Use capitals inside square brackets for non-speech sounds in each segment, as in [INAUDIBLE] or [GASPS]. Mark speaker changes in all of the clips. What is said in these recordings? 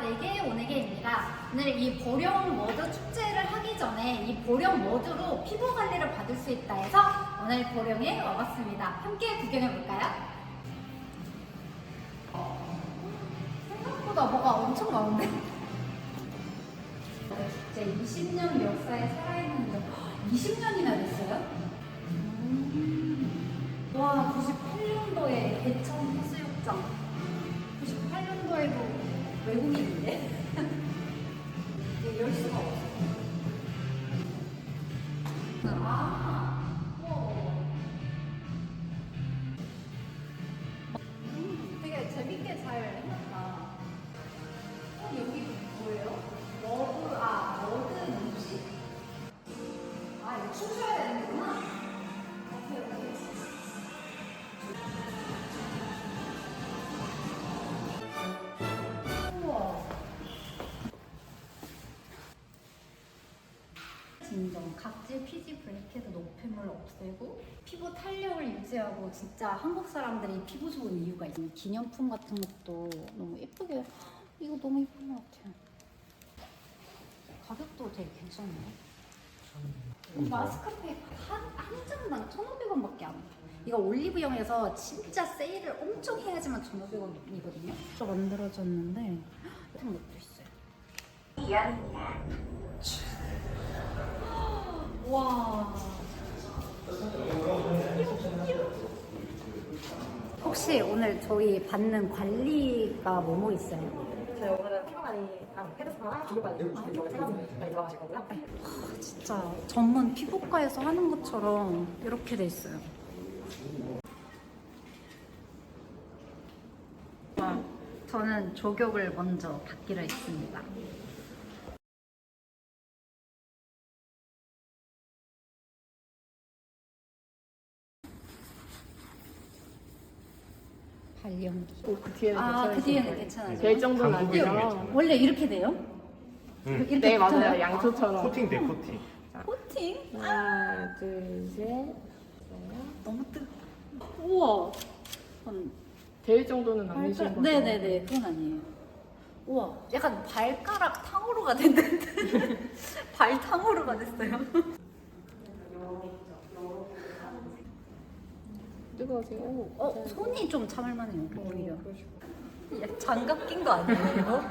Speaker 1: 내게 오네게입니다. 오늘 이 보령 머드 축제를 하기 전에 이 보령 머드로 피부 관리를 받을 수 있다 해서 오늘 보령에 와봤습니다. 함께 구경해 볼까요? 생각보다 뭐가 엄청 많은데? 제 20년 역사에 살아있는 20년이나 됐어요? 음. 와 98년도에 대천 해수욕장 98년도에도 외국인인데? [LAUGHS] 열 수가 없어 진정, 각질 피지 블랙헤드 노폐물 없애고 피부 탄력을 유지하고 진짜 한국 사람들이 피부 좋은 이유가 있어요. 기념품 같은 것도 너무 예쁘게 이거 너무 예쁜 것 같아요. 가격도 되게 괜찮네요. 이 마스크팩 한, 한 장당 1,500원밖에 안 돼요. 이거 올리브영에서 진짜 세일을 엄청 해야지만 1,500원이거든요. 또 만들어졌는데 [GASPS] 이런 것도 있어요. 와. 혹시 오늘 저희 받는 관리가 뭐뭐 있어요?
Speaker 2: 저희 오늘은 피부 관리랑 헤드스파랑 피부 관리 이렇게 세 가지 들어가실 거고요.
Speaker 1: 진짜 전문 피부과에서 하는 것처럼 이렇게 돼 있어요. 저는 조격을 먼저 받기로 했습니다. 발연기.
Speaker 2: 그 뒤에는
Speaker 1: 아, 그 뒤에는? 괜찮아요.
Speaker 2: 될 정도는
Speaker 3: 한국은
Speaker 2: 아니죠.
Speaker 3: 괜찮아요.
Speaker 1: 원래 이렇게 돼요?
Speaker 3: 응.
Speaker 1: 이렇게
Speaker 2: 네
Speaker 1: 붙어요?
Speaker 2: 맞아요. 양초처럼.
Speaker 3: 코팅 돼 코팅.
Speaker 1: 코팅?
Speaker 2: 하나, 둘, 셋.
Speaker 1: 너무 뜨거. 우와.
Speaker 2: 한될 정도는 아니신
Speaker 1: 발가락.
Speaker 2: 거죠?
Speaker 1: 네네네, 그건 아니에요. 우와, 약간 발가락 탕후루가 됐는데 [LAUGHS] 발 탕후루가 됐어요.
Speaker 2: 오,
Speaker 1: 어, 손이 좀 참을만해요. 오히려. 야, 장갑 낀 거 아니에요, 이거?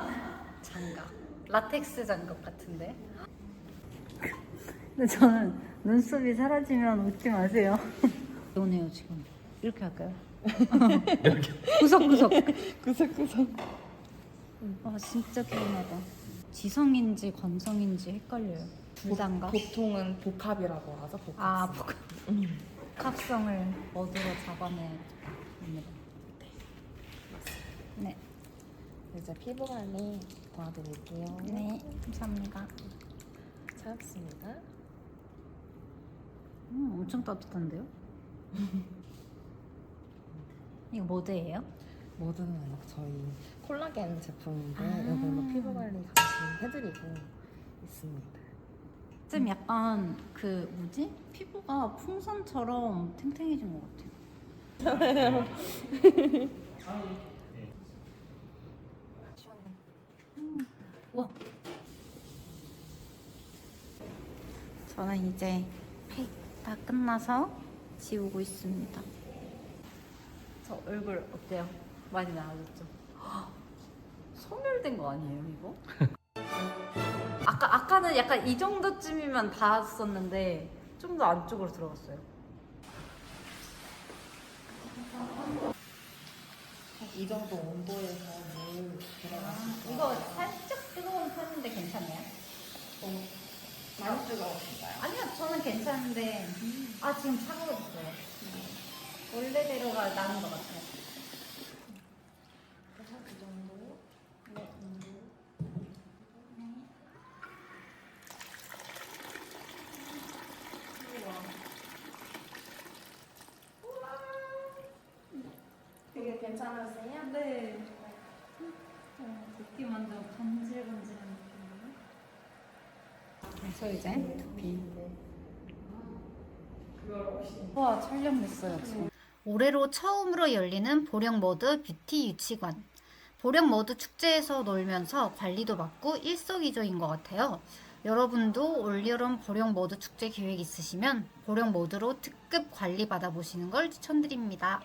Speaker 1: 장갑. 라텍스 장갑 같은데. 근데 저는 눈썹이 사라지면 웃지 마세요. [LAUGHS] 오네요 지금. 이렇게 할까요?
Speaker 3: 이렇게. [LAUGHS]
Speaker 1: 구석구석.
Speaker 2: 구석구석. [LAUGHS]
Speaker 1: 아 진짜 개운하다. 지성인지 건성인지 헷갈려요. 둘 다인가?
Speaker 2: 보통은 복합이라고 하죠. 복합.
Speaker 1: 아 복합. 복합성을 어디로 잡아내입니다. 네.
Speaker 2: 이제 피부 관리 도와드릴게요.
Speaker 1: 네, 감사합니다.
Speaker 2: 차갑습니다.
Speaker 1: 음, 엄청 따뜻한데요? [LAUGHS] 이거 모드예요?
Speaker 2: 모드는 저희 콜라겐 제품인데
Speaker 1: 아.
Speaker 2: 이걸로 피부 관리 같이 해드리고 있습니다.
Speaker 1: 좀 약간 그 뭐지? 피부가 풍선처럼 탱탱해진 것 같아요. 음, 와. 저는 이제 팩 다 끝나서 지우고 있습니다. 저 얼굴 어때요? 많이 나아졌죠? [GASPS] 헉, 소멸된 거 아니에요, 이거? [LAUGHS] 아까 아까는 약간 이 정도쯤이면 닿았었는데 좀 더 안쪽으로 들어갔어요.
Speaker 2: 이 정도 온도에서 물 들어가시고
Speaker 1: 이거 살짝 뜨거운 편인데 괜찮나요?
Speaker 2: 많이 뜨거우신가요?
Speaker 1: 아니요, 저는 괜찮은데 아 지금 차가워졌어요. 원래대로가 나는 것 같아요.
Speaker 2: 그래서 이 정도
Speaker 1: 네.
Speaker 2: 되게
Speaker 1: 네. 느낌 완전 건질건질한 느낌이에요. 그래서 이제 두피. 와 촬영됐어요 지금. 올해로 처음으로 열리는 보령 모드 뷰티 유치관. 보령 머드 축제에서 놀면서 관리도 받고 일석이조인 것 같아요. 여러분도 올여름 보령 머드 축제 계획 있으시면 보령 머드로 특급 관리 받아보시는 걸 추천드립니다.